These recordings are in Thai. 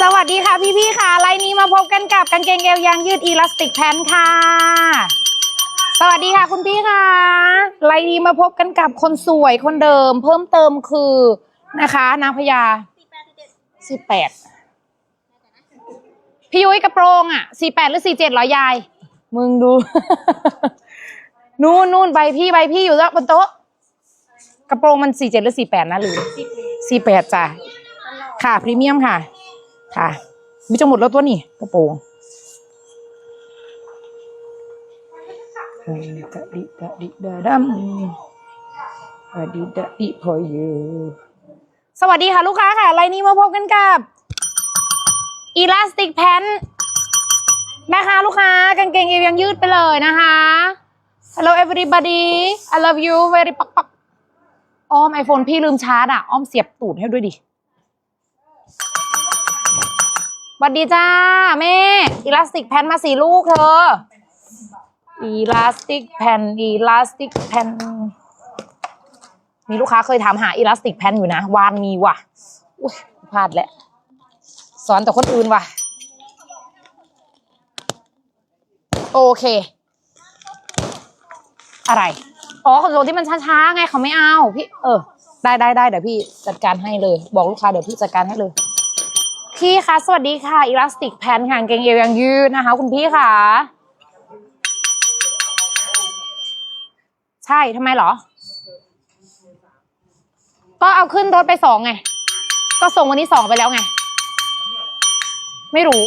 สวัสดีค่ะพี่พี่ๆค่ะไลน์นี้มาพบกันกับกางเกงเอวยางยืดอีลาสติกแพนค่ะ สวัสดีค่ะคุณพี่ค่ะไลน์นี้มาพบกันกับคนสวยคนเดิม เพิ่มเติมคือนะคะนางพญาสิบแปดพี่ยุ้ยกระโปรงอะสี่แปดหรือสี่เจ็ดร้อยยาย มึงดู นู่นนู่นใบพี่ใบพี่อยู่แล้วบนโต๊ะ กระโปรงมันสี่เจ็ดหรือสี่แปดนะหรือสี่แปดจ้ะค่ะพรีเมียมค่ะ ค่ะมีจะหมดแล้วตัวนี่กระโปรงดะดิดะดิดะดัมดะดิดะดิพออยู่สวัสดีค่ะลูกค้าค่ะไลน์นี้มาพบกันกับอีลาสติกแพนนะคะลูกค้ากางเกงเอวยังยืดไปเลยนะคะ Hello everybody I love you very ปักปัก อ้อมไอโฟนพี่ลืมชาร์จอะ อ้อมเสียบตูดให้ด้วยดิสวัสดีจ้า แม่ อีลาสติกแผ่นมาสี่ลูกเธอ อีลาสติกแผ่นอีลาสติกแผ่นมีลูกค้าเคยถามหาอีลาสติกแผ่นอยู่นะ วานมีว่ะอุ้ยพลาดแหละ สอนแต่คนอื่นว่ะ โอเค อะไร อ๋อคอนโซลที่มันช้าๆไงเขาไม่เอาพี่ เออ ได้ได้ได้เดี๋ยวพี่จัดการให้เลย บอกลูกค้าเดี๋ยวพี่จัดการให้เลย พี่คะสวัสดีค่ะอีลาสติกแพนค่ะกางเกงเอวยังยืดนะคะ คุณพี่ค่ะใช่ทำไมเหรอ ก็เอาขึ้นรถไปสองไง ก็ส่งวันนี้สองไปแล้วไง ไม่รู้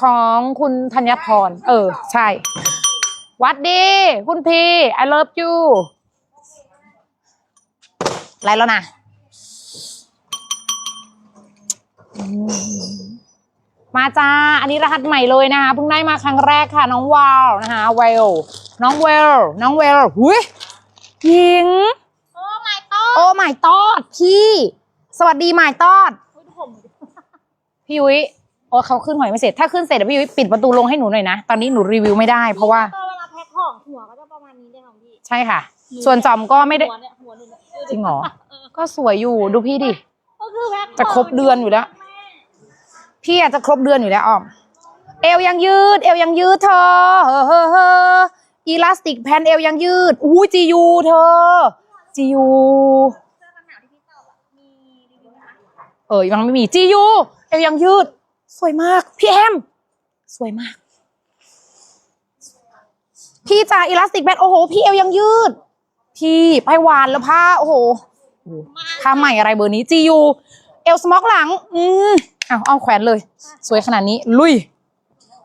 ของคุณธัญพร เออ ใช่ วัดดี คุณพี่ I love you ไรแล้วนะ มาจ้า อันนี้รหัสใหม่เลยนะคะ เพิ่งได้มาครั้งแรกค่ะ น้องวาวนะคะเวล น้องเวล น้องเวลหุยหญิง โอ้ my god โอ้หมายตอด พี่ สวัสดีหมายตอด พี่ยุ้ยโอ้เขาขึ้นหอยไม่เสร็จ ถ้าขึ้นเสร็จเดี๋ยวพี่ยุ้ยปิดประตูลงให้หนูหน่อยนะ ตอนนี้หนูรีวิวไม่ได้เพราะว่า ใช่ค่ะ ส่วนจอมก็ไม่ได้ หัวเนี่ยหัวหนึ่งเนี่ยจริงเหรอ ก็สวยอยู่ดูพี่ดิ ก็คือแพ็คจะครบเดือนอยู่แล้ว พี่อาจจะครบเดือนอยู่แล้วอ้อม เอวยังยืด เอวยังยืดเธอเฮ้อเฮ้อเฮ้ออีลาสติกแพนเอวยังยืดอู้จียูเธอจียูเสื้อกันหนาวที่พี่ตอบอะมีรีวิวไหมคะเออยังไม่มีจียูเอวยังยืด สวยมาก พี่แอม สวยมาก พี่จ่าอีลาสติกแพนโอ้โห พี่เอวยังยืด พี่ไปหวานแล้วผ้า โอ้โหผ้าใหม่อะไรเบอร์นี้จียูเอลสมอกหลัง อืมอ้าวอ้อมแขวนเลย สวยขนาดนี้ ลุย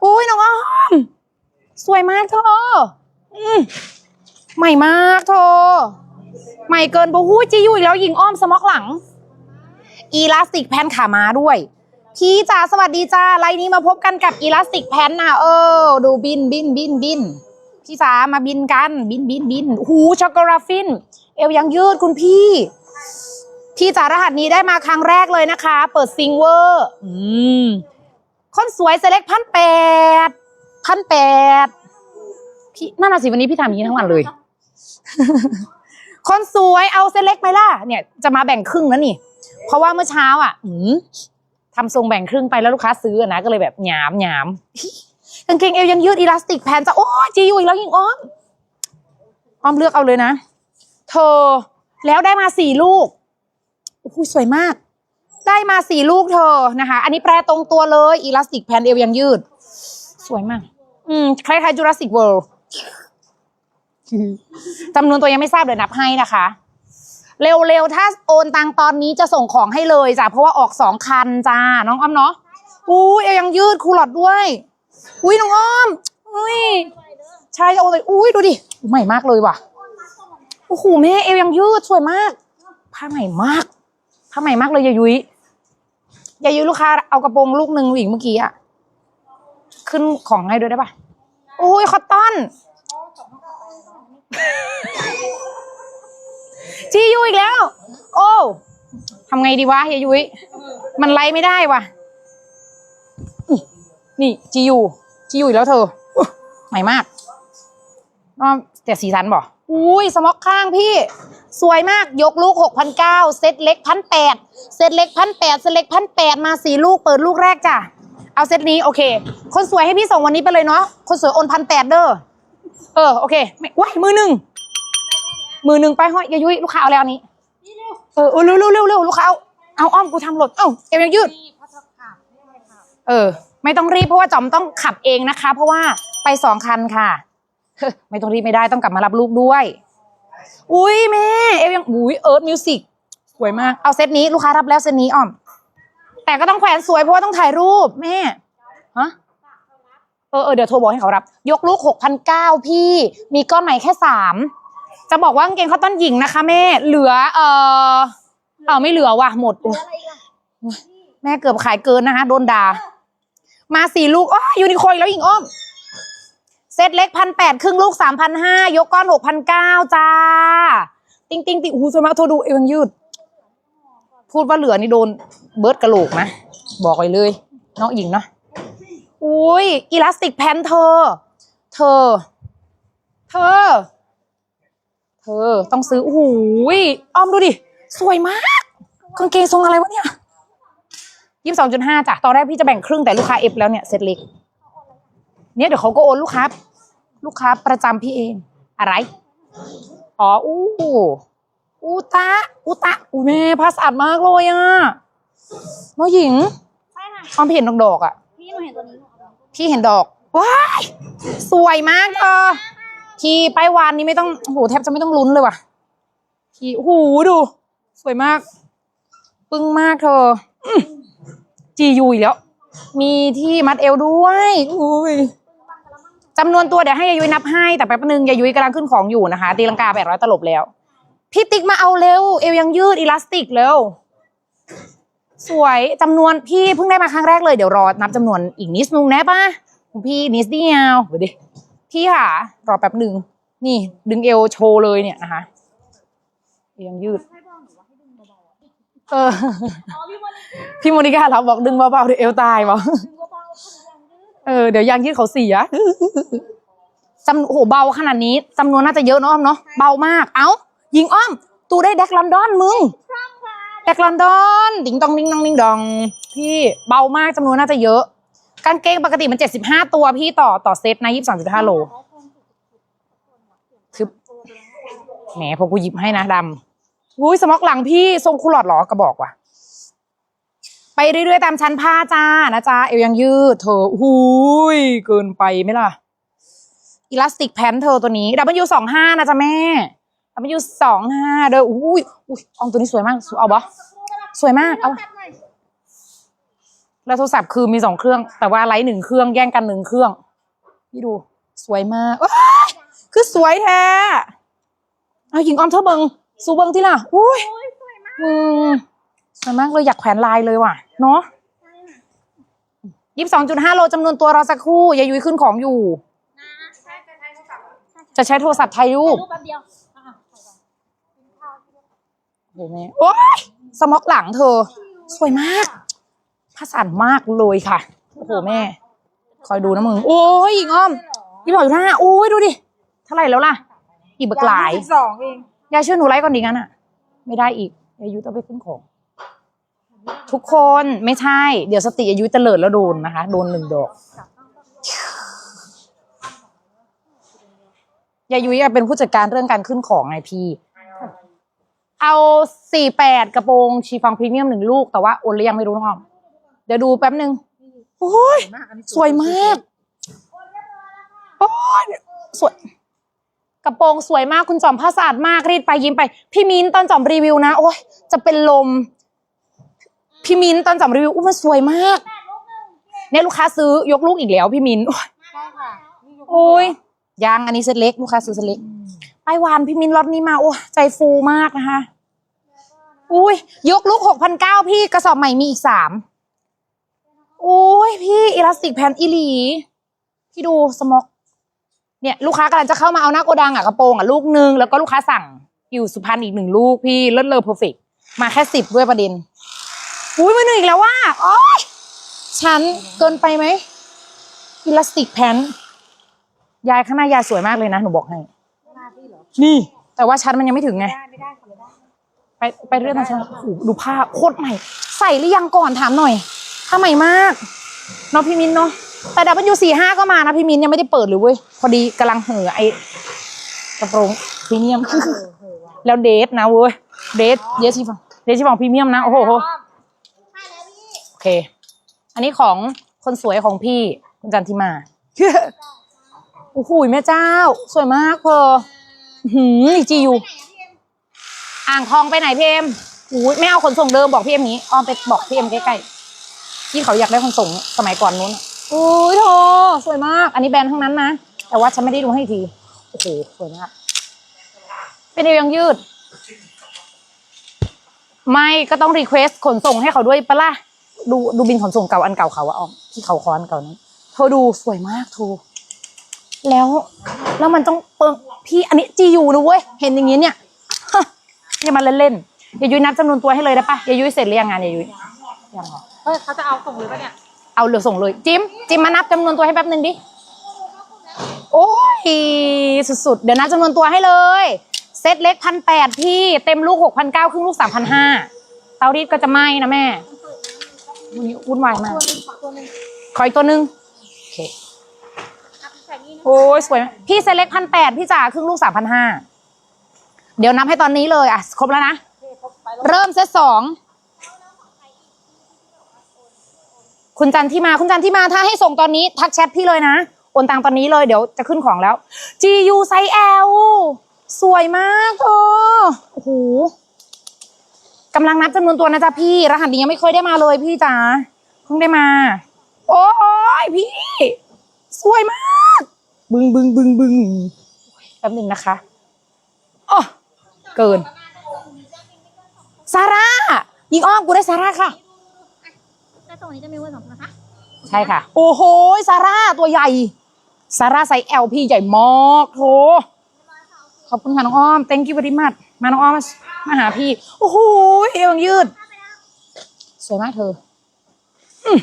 อุ้ยน้องอ้อม สวยมากเธออืมใหม่มากเธอใหม่เกินปะหู้จียูอีกแล้วยิงอ้อมสมอกหลัง อีลาสติกแพนขาม้าด้วยพี่จ๋าสวัสดีจ้าไลน์นี้มาพบกันกับอีลาสติกแพนนะเออ ดูบินบินบินบิน พี่จ๋ามาบินกัน บินบินบินหูช็อกโกราฟิน เอวยังยืดคุณพี่ พี่จ๋ารหัสนี้ได้มาครั้งแรกเลยนะคะ เปิดซิงเวอร์ อืมคนสวยเซเล็กพันแปดพันแปดพี่นั่นน่ะสิวันนี้พี่ทำอย่างนี้ทั้งวันเลย คนสวยเอาเซเล็กไหมล่ะ เนี่ยจะมาแบ่งครึ่งแล้วนี่ เพราะว่าเมื่อเช้าอะ อืมทำทรงแบ่งครึ่งไปแล้วลูกค้าซื้อนะก็เลยแบบหยามหยาม กางเกงเอวยังยืดอีลาสติกแพนจะโอ้จีอยู่อีกแล้วยิงอ้อมอ้อมเลือกเอาเลยนะ เธอแล้วได้มาสี่ลูกโอ้โหสวยมาก ได้มาสี่ลูกเธอนะคะ อันนี้แปรตรงตัวเลยอีลาสติกแพนเอวยังยืด สวยมาก อืมคล้ายๆจูราสสิกเวิลด์จำนวนตัวยังไม่ทราบเดี๋ยวนับให้นะคะ เร็วๆ ถ้าโอนตังตอนนี้จะส่งของให้เลยจ้ะเพราะว่าออกสองคันจ้าน้องอ้อมเนาะอุ้เอวยังยืดคูลอดด้วย อุ้ยน้องอ้อมอุ้ยใช่จะโอเลยอุ้ยดูดิใหม่มากเลยว่ะโอ้โหแม่เอวยังยืดสวยมาก ผ้าใหม่มาก ผ้าใหม่มากเลยยายุ้ยยายุ้ยลูกค้าเอากระโปรงลูกหนึ่งอีกเมื่อกี้อะขึ้นของให้ด้วยได้ปะโอ้ยคอตตอนจียูอีกแล้ว โอ้ทำไงดีวะเฮียยุ้ยมันไล่ไม่ได้ว่ะ นี่จียูจียูอีกแล้วเธออุ๊ยใหม่มากอ้อแต่สีสันบ่อุ้ยสม็อกข้างพี่ สวยมากยกลูกหกพันเก้าเซตเล็กพันแปดเซตเล็กพันแปดเซตเล็กพันแปดมาสี่ลูกเปิดลูกแรกจ้ะ เอาเซตนี้โอเค คนสวยให้พี่ส่งวันนี้ไปเลยเนาะคนสวยโอนพันแปดเด้อเออโอเคไม่ว้ายมือหนึ่งมือหนึ่งไปห้อยอยายุ้ยลูกค้าเอาแล้วอันนี้เออเออเร็วเร็วเร็วเร็วลูกค้าเอาเอาอ้อมกูทำหล่นเอ้าเอวยังยืดเออ ไม่ต้องรีบเพราะว่าจอมต้องขับเองนะคะ เพราะว่าไปสองคันค่ะเฮ้ยไม่ต้องรีบไม่ได้ต้องกลับมารับลูกด้วย อุ้ยแม่เอวยังอุ้ยเอิร์ธมิวสิกสวยมาก เอาเซตนี้ลูกค้ารับแล้วเซตนี้อ่อม แต่ก็ต้องแขวนสวยเพราะว่าต้องถ่ายรูปแม่ฮะเออเออเดี๋ยวโทรบอกให้เขารับ ยกลูกหกพันเก้าพี่ มีก้อนใหม่แค่สามจะบอกว่ากางเกงคอตตอนหญิงนะคะแม่ เหลือ เออเออไม่เหลือว่ะหมดอุ๊ยแม่เกือบขายเกินนะคะโดนด่า มาสี่ลูกอ้อยูนิโคอีกแล้วหญิงอ้อม เซตเล็กพันแปดครึ่งลูกสามพันห้ายกก้อนหกพันเก้าจ้า ติงติงติงอู้สวยมากโทรดูเอวยังยืด พูดว่าเหลือนี่โดนเบิร์ดกระโหลกนะ บอกไว้เลยน้องหญิงเนาะอุ้ยอีลาสติกแพนเธอ เธอ เธอ เธอต้องซื้อโอ้โหยอ้อมดูดิ สวยมากกางเกงทรงอะไรวะ ยยี่สิบสองจุดห้าจ้ะตอนแรกพี่จะแบ่งครึ่งแต่ลูกค้าเอฟแล้วเนี่ยเซตเล็กเนี่ยเดี๋ยวเขาก็โอนลูกค้าลูกค้าประจำพี่เอง อะไร อ๋ออู้อูตะอูตะอูแม่ผ้าสะอาดมากเลยอะน้องหญิงใช่ค่ะออมพี่เห็นดอกดอกๆอะ พี่หนูเห็นตัวนี้หนูเอามาพี่เห็นดอกว้ายสวยมากเธอพี่ไปวานนี้ไม่ต้องโอ้โหแทบจะไม่ต้องลุ้นเลยว่ะพี่โอ้โหดู สวยมาก ปึ้งมากเธอ จียูอีกแล้ว มีที่มัดเอวด้วยอุ้ยจำนวนตัวเดี๋ยวให้ยายุ้ยนับให้แต่แป๊บนึงยายุ้ยกำลังขึ้นของอยู่นะคะ ตีลังกาแปดร้อยตลบแล้ว พี่ติ๊กมาเอาเร็ว เอวยังยืดอีลาสติกเร็ว สวยจำนวนพี่เพิ่งได้มาครั้งแรกเลยเดี๋ยวรอนับจำนวนอีกนิดนึงนะป้าพี่นิดเดียวเดี๋ยวดิพี่ค่ะ รอแป๊บหนึ่งนี่ ดึงเอวโชว์เลยเนี่ยนะคะ เอวยังยืด เออ อ๋อพี่มอนิกพี่โมนิกาเราบอกดึงเบาๆเดี๋ยวเอวตายบอกดึงเบาๆขนาดยืดเออเดี๋ยวยางยืดเขาเสียจำโอ้โหเบาขนาดนี้จำนวนน่าจะเยอะเนอะอ้อมเนาะเบามาก เอ้า ยิงอ้อม ตูได้แดกลอนดอนมึง พร้อมค่ะแดกลอนดอน ดิงตองดิงดองดิงดอง พี่เบามากจำนวนน่าจะเยอะ กางเกงปกติมันเจ็ดสิบห้าตัวพี่ต่อต่อเซตนะยี่สิบสองจุดห้าโลคือแหมพอกูหยิบให้นะดำ อุ้ยสม็อกหลังพี่ทรงคูหลอดหรอกระบอกว่ะ ไปเรื่อยๆตามชั้นผ้าจ้านะจ้าเอวยังยืดเธอหุยเกินไปไหมล่ะอิลาสติกแพนเธอตัวนี้ W สองห้านะจ๊ะแม่ W สองห้าเด้ออุ้ยอุ้ยอองตัวนี้สวยมากเอาบะสวยมากเอาแล้วโทรศัพท์คือมีสองเครื่อง แต่ว่าไลท์หนึ่งเครื่องแย่งกันหนึ่งเครื่องพี่ดู สวยมากคือสวยแท้เอาหญิงออมเธอเบิง สูเบิงที่ล่ะอุ้ยโอ้ยสวยมากอืมสวยมากเลยอยากแขวนลายเลยว่ะ เนาะใช่ค่ะยี่สิบสองจุดห้าโลจำนวนตัวรอสักครู่ยายยุ้ยขึ้นของอยู่นะใช่ใช่ใช่ใช่ค่ะจะใช้โทรศัพท์ถ่ายรูถ่ายปรูปแป๊บเดียวอะถ่ายก่อนโอ้โหแม่โอ้ยสม็อกหลังเธอ สวยมากพาสันมากเลยค่ะ โอ้โหแม่ คอยดูนะมึง โอ้ยหญิงอ้อมยี่สิบสองจุดห้าโอ้ยดูดิ เท่าไหร่แล้วล่ะ อีกบักหลายสองเอง ยายช่วยหนูไลฟ์ก่อนดีงั้นอะ ไม่ได้อีกยายยุต้องไปขึ้นของ ทุกคนไม่ใช่ เดี๋ยวสติยายยุเตลิดแล้วโดนนะคะ โดนหนึ่งดอกยายยุ้ยอะเป็นผู้จัดการเรื่องการขึ้นของไงพี่ เอาสี่แปดกระโปรงชีฟองพรีเมียมหนึ่งลูกแต่ว่าโอนหรือยังไม่รู้น้องออมเดี๋ยวดูแป๊บนึงโอ้ยมากอันนี้สวยมาก โอ้ยสวย กระโปรงสวยมากคุณจอมผ้าสะอาดมากรีดไปยิ้มไป พี่มิ้นตอนจอมรีวิวนะโอ้ยจะเป็นลม พี่มิ้นตอนจอมรีวิวอุ้ยมันสวยมากเนี่ยลูกค้าซื้อยกลูกอีกแล้วพี่มิ้นโอ้ยใช่ค่ะโอ้ยยังอันนี้เซตเล็กลูกค้าซื้อเซตเล็กไปหวานพี่มิ้นรถนี้มาโอ้ยใจฟูมากนะคะอุ้ยยกลูกหกพันเก้าพี่กระสอบใหม่มีอีกสามโอ้ยพี่อิลาสติกแพนอีหลีพี่ดูสม็อก เนี่ยลูกค้ากำลังจะเข้ามาเอาหน้าโกดังอะกระโปรงอะลูกนึงแล้วก็ลูกค้าสั่งอยู่สุพรรณอีกหนึ่งลูกพี่เลิศเลอเพอร์เฟกมาแค่สิบด้วยประเด็นอุ้ยมาหนึ่งอีกแล้วว่าโอ้ยฉันเกินไปไหมอิลาสติกแพนยายข้างหน้ายายสวยมากเลยนะหนูบอกให้น้าพี่หรอนี่ แต่ว่าชั้นมันยังไม่ถึงไงไม่ได้ไม่ได้ไปไปเรื่องนั้นชั้นโอ้โหดูผ้าโคตรใหม่ ใส่หรือยังก่อนถามหน่อยผ้าใหม่มากเนาะพี่มินเนาะ แต่ดับเบิลยูสี่ห้าก็มานะพี่มินยังไม่ได้เปิดเลยเว้ย พอดีกำลังเห่อไอกระโปรงพรีเมียม แล้วเดทนะเว้ย เดทเดทชิฟองเดทชิฟองพรีเมียมนะ โอ้โหใช่แล้วพี่โอเค อันนี้ของคนสวยของพี่คุณจันทิมา โอ้โหแม่เจ้า สวยมากเพอหืมจีอยู่อ่างทองไปไหนพี่เอ็มอุ้ยไม่เอาขนส่งเดิมบอกพี่เอ็มนี้อ้อมไปบอกพี่เอ็มใกล้ๆที่เขาอยากได้ขนส่งสมัยก่อนนู้น อะอุ้ยโธสวยมาก อันนี้แบรนด์ทั้งนั้นนะ แต่ว่าฉันไม่ได้ดูให้ที โอ้โห สวยมาก เป็นเอวยังยืด ไม่ก็ต้องรีเควสขนส่งให้เขาด้วยปะล่ะ ดูดูบินขนส่งเก่าอันเก่าเขาอะออมที่เขาคอนเก่านั้นเธอดูสวยมากทูแล้ว แล้วมันต้องเปิงพี่อันนี้จียูนะเว้ย เห็นอย่างงี้เนี่ยฮะอย่ามาเล่นๆอย่ายุ้ยนับจำนวนตัวให้เลยได้ปะอย่ายุ้ยเสร็จหรือยังงานอย่ายุ้ยยังเหรอเฮ้ยเขาจะเอาส่งหรือปล่าเนี่ย เอาเหลือส่งเลย จิมจิมมานับจำนวนตัวให้แป๊บหนึ่งดิ โอ้ยสุดๆ เดี๋ยวนับจำนวนตัวให้เลย เซตเล็กพันแปดพี่เต็มลูกหกพันเก้าครึ่งลูกสามพันห้าเตารีดก็จะไหม้นะแม่วันนี้วุ่นวายมากตัวหนึงขอตัวหนึงขออีกตัวหนึ่งโอเคอัพใส่นี่นะโอ้ยสวยมากพี่เซตเล็กพันแปดพี่จ๋าครึ่งลูกสามพันห้าเดี๋ยวนับให้ตอนนี้เลยอะครบแล้วนะโอเคครบไปแล้วเริ่มเซตสอง คุณจันที่มาคุณจันที่มาถ้าให้ส่งตอนนี้ทักแชทพี่เลยนะโอนตังตอนนี้เลยเดี๋ยวจะขึ้นของแล้ว GU ไซส์ L สวยมากเออโอ้โหกำลังนับจำนวนตัวนะจ๊ะพี่ รหัสนี้ยังไม่เคยได้มาเลยพี่จ๋าเพิ่งได้มา โอ้ยพี่ สวยมาก บึงบึงบึงบึงแป๊บหนึ่งนะคะอ๋อเกินซาร่ายิงอ้อมกูได้ซาร่าค่ะ จะส่งนี้จะมีเวอร์สองนะคะใช่ค่ะ โอ้โหซาร่าตัวใหญ่ซาร่าไซส์ LP ใหญ่มากโถขอบคุณค่ะน้องอ้อม thank you very much มาน้องอ้อม มามาหาพี่ โอ้โหเอวยังยืด สวยมากเธออืม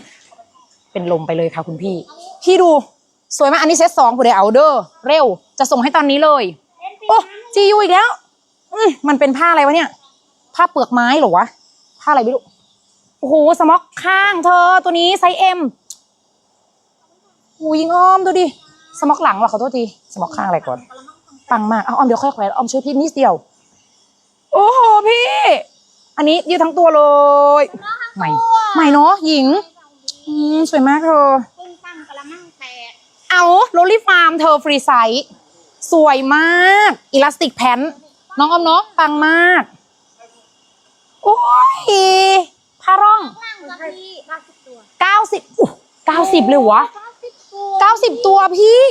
เป็นลมไปเลยค่ะคุณพี่ พี่ดู สวยมาก อันนี้เซตสองผู้ใดเอาเดอร์เร็ว จะส่งให้ตอนนี้เลย โอ้จียูอีกแล้วอืมมันเป็นผ้าอะไรวะเนี่ย ผ้าเปลือกไม้เหรอวะ ผ้าอะไรไม่รู้ โอ้โหสม็อกข้างเธอตัวนี้ไซส์เอ็มโอ้ยิงอ้อมดูดิสม็อกหลังเหรอขอโทษทีสม็อกข้างอะไรก่อนปังมากเอาอ้อมเดี๋ยวค่อยแขวนอ้อมช่วยพี่นิดเดียว โอ้โหพี่ อันนี้ยืดทั้งตัวเลยใหม่ใหม่เนาะหญิงอืมสวยมากเธอปึ้งปั้งกระมังแตกเอาโรลลี่ฟาร์มเธอฟรีไซส์สวยมากอิลาสติกแพนน้องออมเนาะปังมากโอ้ย ผ้าร่องล่างจ้ะพี่เก้าสิบตัวเก้าสิบเก้าสิบเลยวะเก้าสิบตัวเก้าสิบตัวพี่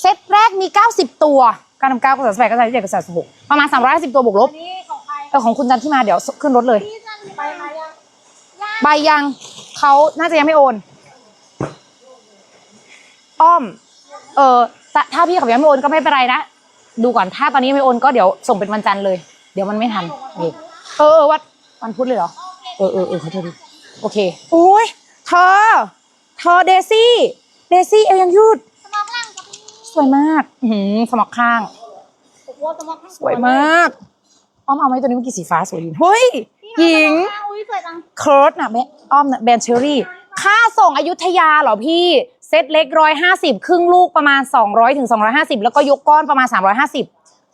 เซตแรกมีเก้าสิบตัวเก้าทำเก้าก็สามสิบแปดก็สามสิบเจ็ดก็สามสิบหกประมาณสามร้อยสิบตัวบวกลบอันนี้ของใครเออของคุณจันที่มาเดี๋ยวขึ้นรถเลยพี่จันไปไหมยังย่าใบยังเขาน่าจะยังไม่โอน อ้อม เออถ้าถ้าพี่เขายังไม่โอนก็ไม่เป็นไรนะดูก่อนถ้าตอนนี้ยังไม่โอนก็เดี๋ยวส่งเป็นวันจันทร์เลย เดี๋ยวมันไม่ทันโอเคเออเออวัดวันพุธเลยเหรอ เออเออเออขอโทษทีโอเคโอ้ยเธอ เธอเดซี่ เดซี่เอวยังยืด สมองล่างจ้ะพี่สวยมากอือหือสมอกข้างโอ้โหสมองข้างสวยมาก อ้อมเอาไหมตัวนี้เมื่อกี้สีฟ้าสวยดีเฮ้ยหญิงอุ้ยสวยจังเคิร์ดน่ะแม่อ้อมน่ะแบรนด์เชอรี่ ค่าส่งอยุธยาเหรอพี่ เซตเล็กร้อยห้าสิบครึ่งลูกประมาณสองร้อยถึงสองร้อยห้าสิบแล้วก็ยกก้อนประมาณสามร้อยห้าสิบ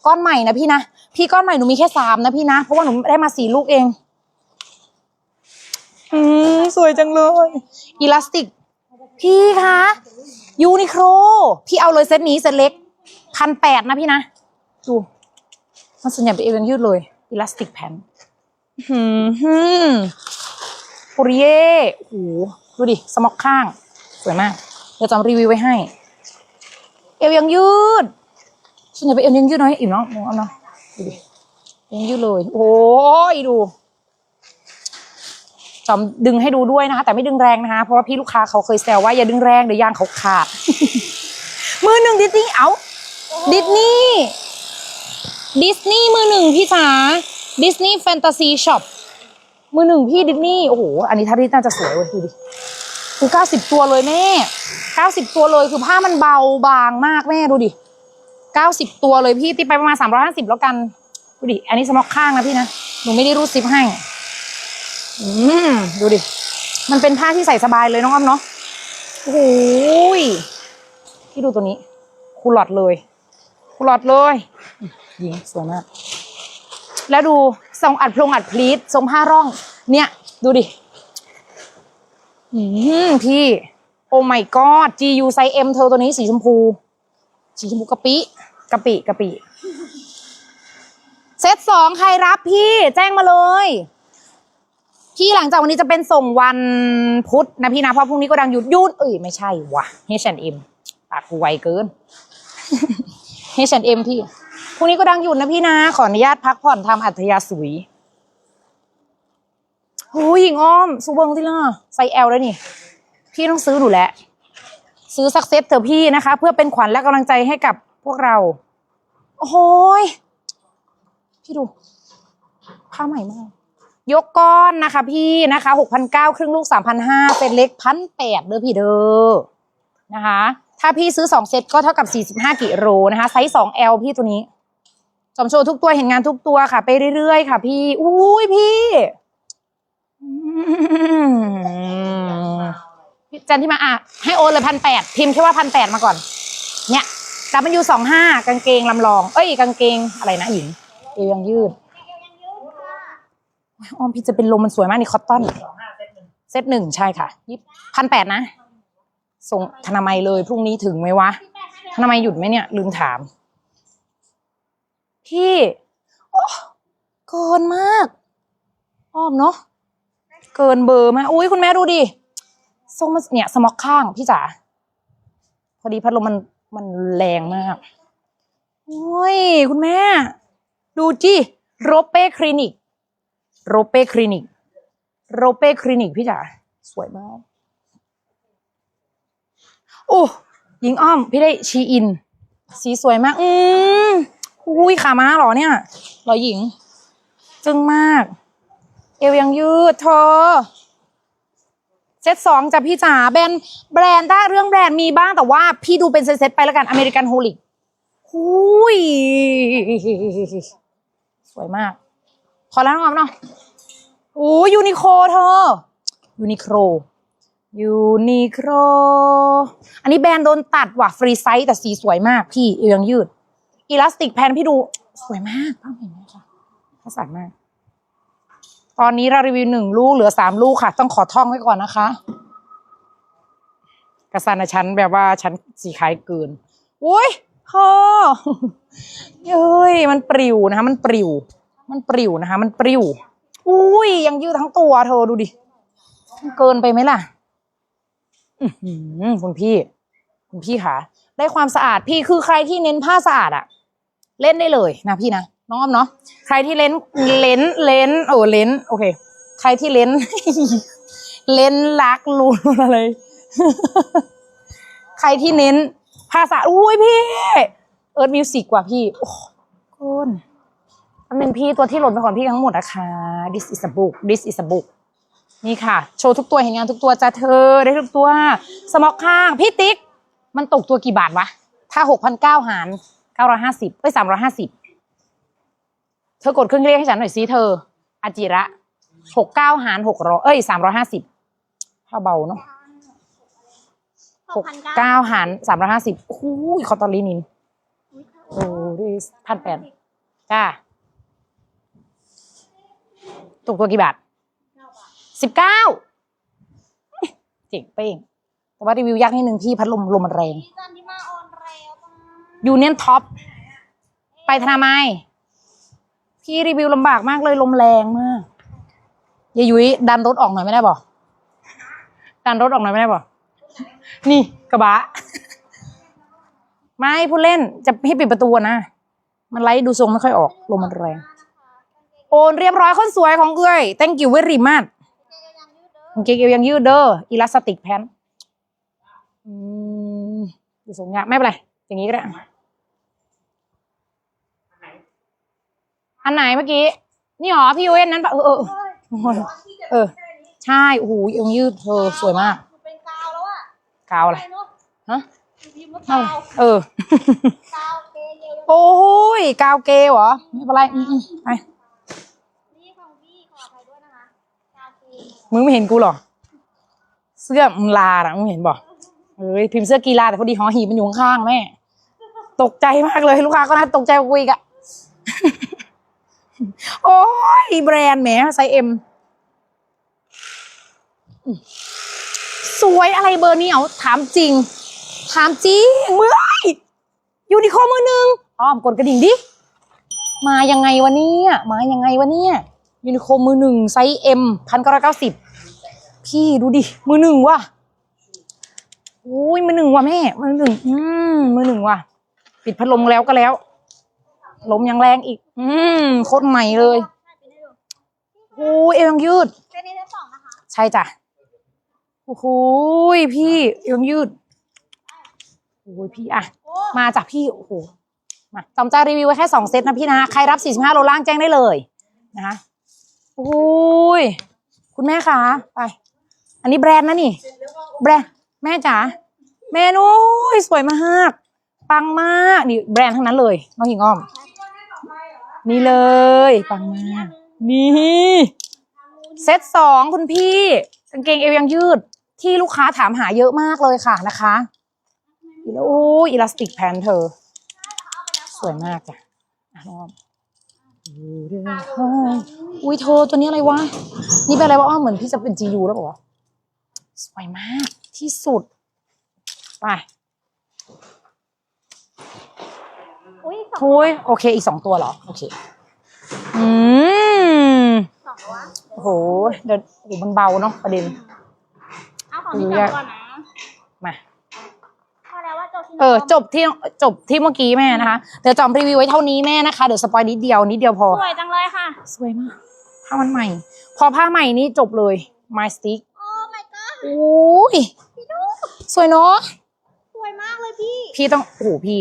ก้อนใหม่นะพี่นะ พี่ก้อนใหม่หนูมีแค่สามนะพี่นะ เพราะว่าหนูได้มาสี่ลูกเอง อืมสวยจังเลยอีลาสติก พี่คะยูนิโคลพี่เอาเลยเซตนี้เซตเล็กพันแปดนะพี่นะ ดูมันส่วนใหญ่เป็นเอวยังยืดเลยอีลาสติกแผ่นหืมหืมโปริเย่โอ้โหดูดิ สมอกข้าง สวยมาก เดี๋ยวจำรีวิวไว้ให้ เอวยังยืดส่วนใหญ่เป็นเอวยังยืดน้อยอิ่มเนาะมองเอาเนาะดูดิเอวยังยืดเลย โอ้ยดู จอมดึงให้ดูด้วยนะคะ แต่ไม่ดึงแรงนะคะ เพราะว่าพี่ลูกค้าเขาเคยแซวว่าอย่าดึงแรงเดี๋ยวยางเขาขาด มือหนึ่งดิสนีย์เอาดิสนีย์ดิสนีย์มือหนึ่งพี่จ๋าดิสนีย์แฟนตาซีช็อปมือหนึ่งพี่ดิสนีย์โอ้โหอันนี้ทาริสน่าจะสวยเว้ยดูดิคือเก้าสิบตัวเลยแม่เก้าสิบตัวเลยคือผ้ามันเบาบางมากแม่ดูดิเก้าสิบตัวเลยพี่ตีไปประมาณสามร้อยห้าสิบแล้วกันดูดิอันนี้สมอกข้างนะพี่นะหนูไม่ได้รูดซิปให้ อืมดูดิ มันเป็นผ้าที่ใส่สบายเลยน้องอ้อมเนาะโอ้โหยพี่ดูตัวนี้คูลอดเลยคูลอดเลยยิงสวยมาก แล้วดูทรงอัดพลงอัดพลีททรงผ้าร่อง เนี่ย ดูดิ อืมพี่ โอ้ my god GU ไซส์ M เธอตัวนี้สีชมพู สีชมพูกะปิกะปิกะปิ เซตสองใครรับพี่ แจ้งมาเลย พี่หลังจากวันนี้จะเป็นส่งวันพุธนะพี่นะเพราะพรุ่งนี้ก็ดังหยุดหยุดเอ้ยไม่ใช่วะ H&M ปากกูไวเกิน H&M พี่พรุ่งนี้ก็ดังหยุดนะพี่นะขออนุญาตพักผ่อนทำอัธยาสุยโอ้ยหญิงอ้อมซูเบิงที่ล่ะไซส์ L แล้วนี่ พี่ต้องซื้อหนูแหละ ซื้อสักเซตเถอะพี่นะคะ เพื่อเป็นขวัญและกำลังใจให้กับพวกเรา โอ้ยพี่ดูผ้าใหม่มาก ยกก้อนนะคะพี่นะคะหกพันเก้าครึ่งลูกสามพันห้าเป็นเล็กพันแปดเด้อพี่เด้อนะคะ ถ้าพี่ซื้อสองเซตก็เท่ากับสี่สิบห้ากิโลนะคะไซส์สอง L พี่ตัวนี้จอมโชว์ทุกตัวเห็นงานทุกตัวค่ะ ไปเรื่อยๆค่ะ พี่อุ้ยพี่พี่จันที่มาอะให้โอนเลยพันแปดพิมพ์แค่ว่าพันแปดมาก่อน เนี่ยดับมันยูสองห้ากางเกงลำลอง เอ้ย กางเกงอะไรนะหญิงเอวยังยืด เอวยังยืดค่ะ อ้อมพี่จะเป็นลมมันสวยมากนี่คอตตอนเซตหนึ่งใช่ค่ะยี่พันแปดนะ ส่งธนามัยเลยพรุ่งนี้ถึงไหมวะธนามัยหยุดไหมเนี่ยลืมถาม พี่โอ้เกินมาก อ้อมเนาะเกินเบอร์มากอุ้ยคุณแม่ดูดิทรงมันเนี่ยสมอกข้างพี่จ๋าพอดีพัดลมมันมันแรงมากโอ้ยคุณแม่ ดูจิโรเป้คลินิก โรเป้คลินิก โรเป้คลินิกพี่จ๋าสวยมาก โอ้ยิงอ้อม พี่ได้ชีอิน สีสวยมาก อืมอุ้ยขาม้าเหรอเนี่ยเหรอหญิง จึงมาก เอวยังยืดเธอเซตสองจ้ะพี่จ๋าแบรนด์แบรนด์ถ้าเรื่องแบรนด์มีบ้างแต่ว่าพี่ดูเป็นเซตๆไปแล้วกันอเมริกันโฮลิกหุยสวยมาก พอแล้วน้องออมเนาะโอ้ยูนิโคเธอ ยูนิโครยูนิโครอันนี้แบรนด์โดนตัดว่ะฟรีไซส์แต่สีสวยมากพี่เอวยังยืดอีลาสติกแพนพี่ดู สวยมากภาพเห็นไหมคะภาษามาก ตอนนี้เรารีวิวหนึ่งลูกเหลือสามลูกค่ะ ต้องขอท่องไว้ก่อนนะคะกระสันนะฉันแบบว่าฉันสีขายเกินอุ้ยเธอเย้ยมันปลิวนะคะมันปลิว มันปลิวนะคะ มันปลิวอุ้ยยังยืดทั้งตัวเธอดูดิเกินไปไหมล่ะอื้อหือคุณพี่ คุณพี่ค่ะ ได้ความสะอาดพี่คือใครที่เน้นผ้าสะอาดอะเล่นได้เลยนะพี่นะน้องอ้อมเนาะใครที่เล่นเล่นเล่นเออเล่นโอเค ใครที่เล่นเล่นรักรู้อะไร ใครที่เน้นผ้าสะอาดอุ้ยพี่ เอิร์ธมิวสิกว่ะพี่ โอ้คุณ แป๊บนึงพี่ตัวที่หล่นไปก่อนพี่ทั้งหมดนะคะ this is a book this is a book นี่ค่ะ โชว์ทุกตัวเห็นงานทุกตัวจ้าเธอได้ทุกตัว สมอกข้าง พี่ติ๊ก มันตกตัวกี่บาทวะ ถ้าหกพันเก้าหารเก้าร้อยห้าสิบเอ้ยสามร้อยห้าสิบเธอกดเครื่องเลขให้ฉันหน่อยสิเธออาจิระหกเก้าหารหกร้อยเอ้ยสามร้อยห้าสิบถ้าเบาเนาะหกเก้าหารสามร้อยห้าสิบโอ้ยคอตอลินินโอ้ดิพันแปดจ้า ตกตัวกี่บาทสิบเก้าเจ๋งเป้งแต่ว่ารีวิวยากนิดนึงพี่พัดลมลมมันแรงพี่จันที่มาออนเร็วจ้ายูเนียนท็อปไปธนาไมยพี่รีวิวลำบากมากเลยลมแรงมากยายยุ้ยดันรถออกหน่อยไม่ได้บอกดันรถออกหน่อยไม่ได้บอกนี่กระบะ ไม่พูดเล่นจะให้ปิดประตูอะนะ มันไล่ดูทรงไม่ค่อยออกลมมันแรง โอนเรียบร้อยคนสวยของเอ้ย thank you very much เอวยังยืดเด้อกางเกงเอวยังยืดเด้ออีลาสติกแพนอืมดูทรงยากไม่เป็นไร อย่างนี้ก็ได้ อันไหนเมื่อกี้ นี่หรอพี่ยุ้ยอันนั้นปะเออเออเฮ้ยเออเออ ใช่โอ้โหเอวยืดเธอสวยมากเป็นกาวแล้วอะกาวอะไรเนอะฮะพิมพ์ว่าเอากาวเออ กาวเกเยลโอ้ยกาวเกลเหรอ ไม่เป็นไรอืมๆไป นี่ของพี่ขออภัยด้วยนะคะกาวเก มึงไม่เห็นกูหรอ เสื้อมึงลาน่ะมึงเห็นบ่เอ้ยพิมพ์เสื้อกีฬาแต่พอดีหอหีบมันอยู่ข้างๆแม่ ตกใจมากเลยลูกค้าก็น่าตกใจกูอีกอะโอ้ยแบรนด์แหมไซส์เอ็มสวยอะไรเบอร์นี้เอาถามจริง ถามจริงเมื่อยยูนิโคมือหนึ่งอ้อมกดกระดิ่งดิ มายังไงวะเนี่ย มายังไงวะเนี่ย ยูนิโคมือหนึ่งไซส์เอ็มพันเก้าร้อยเก้าสิบ พี่ดูดิ มือหนึ่งว่ะอุ้ยมือหนึ่งว่ะแม่ มือหนึ่ง อืมมือหนึ่งว่ะ ปิดพัดลมแล้วก็แล้ว ลมยังแรงอีก อืมโคตรใหม่เลยใช่ไปได้ดูโอ้ยเอวยังยืดเซตนี้เซตสองนะคะ ใช่จ้ะโอ้โหยพี่เอวยังยืดโอ้ยพี่อะโอ้มาจากพี่โอ้โหมาจอมจะรีวิวไว้แค่สองเซตนะพี่นะใครรับ45โลล่างแจ้งได้เลยนะคะโอ้ยคุณแม่คะไป อันนี้แบรนด์นะนี่ แบรนด์แม่จ๋าแม่นุ้ยสวยมากปังมากนี่แบรนด์ทั้งนั้นเลย น้องหญิงอ้อม นี่เลย ปังมาก นี่เซตสองคุณพี่กางเกงเอวยังยืดที่ลูกค้าถามหาเยอะมากเลยค่ะนะคะโอ้ยอิลาสติกแพนเธอ สวยมากจ้ะน้องอ้อมอุ้ยเธอตัวนี้อะไรวะ นี่เป็นอะไรวะอ้อมเหมือนพี่จะเป็น GU แล้วบอกว่า สวยมากที่สุด ไปอุ้ยสองทุยโอเค อีกสองตัวเหรอ โอเค อืม สองตัวโอ้โห เดี๋ยวโอ้โหมันเบาเนาะประเด็น เอาของพี่จอมก่อนนะมา พอแล้วว่าจบที่เออ จบที่จบที่เมื่อกี้แม่นะคะ เดี๋ยวจอมรีวิวไว้เท่านี้แม่นะคะ เดี๋ยวสปอยนิดเดียวนิดเดียวพอ สวยจังเลยค่ะ สวยมาก ผ้ามันใหม่ พอผ้าใหม่นี้จบเลย My Stick โอ้ my god โอ้ยสวยเนาะสวยมากเลยพี่ พี่ต้องโอ้โหพี่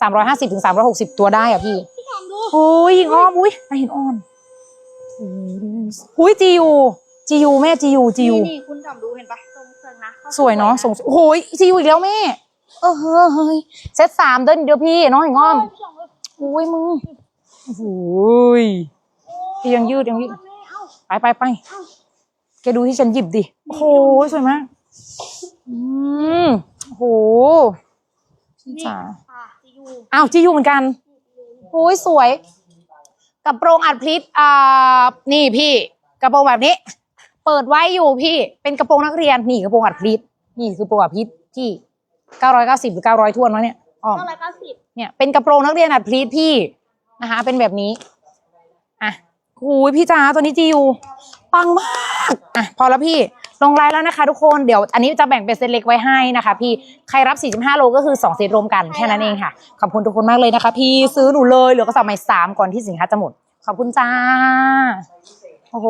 สามร้อยห้าสิบถึงสามร้อยหกสิบตัวได้อะพี่พี่จอมดูโอ้ยหญิงอ้อมอุ้ยไม่เห็นอ่อนอุ้ยจียูจียูแม่จียูจียูนี่นี่คุณจอมดูเห็นปะทรงเสริงนะข้สวยเนาะส่งโอ้ยจียูอีกแล้วแม่เออเฮ้ยเซตสามเดินเดียวพี่น้องหญิงอ้อมพี่จอมเลยอุ้ยมึงโอ้โหยยังยืดยังยืดแม่เอาไปไปไป แกดูที่ฉันหยิบดิ โอ้โห สวยมาก อืมโอ้โหพี่นี่จ๋าค่ะจียูอ้าวจียูเหมือนกันโอ้ยสวย กระโปรงอัดพลิตอ่านี่พี่ กระโปรงแบบนี้ เปิดไว้อยู่พี่ เป็นกระโปรงนักเรียน นี่กระโปรงอัดพลิตนี่คือกระโปรงอัดพลิตพี่เก้าร้อยเก้าสิบหรือเก้าร้อยทวนวะเนี่ยอ๋อเท่าไหร่เก้าสิบเนี่ย เป็นกระโปรงนักเรียนอัดพลีทพี่นะคะ เป็นแบบนี้ อะหูยพี่จ้าตัวนี้จิวปังมาก อะพอแล้วพี่ลงไลน์แล้วนะคะ ทุกคนเดี๋ยวอันนี้จะแบ่งเป็นเซตเล็กไว้ให้นะคะ พี่ใครรับ 45 โลก็คือ 2 เซตรวมกันแค่นั้นเองค่ะ ขอบคุณทุกคนมากเลยนะคะ พี่ซื้อหนูเลยเหลือกระสอบใหม่สามก่อนที่สินค้าจะหมด ขอบคุณจ้า โอ้โห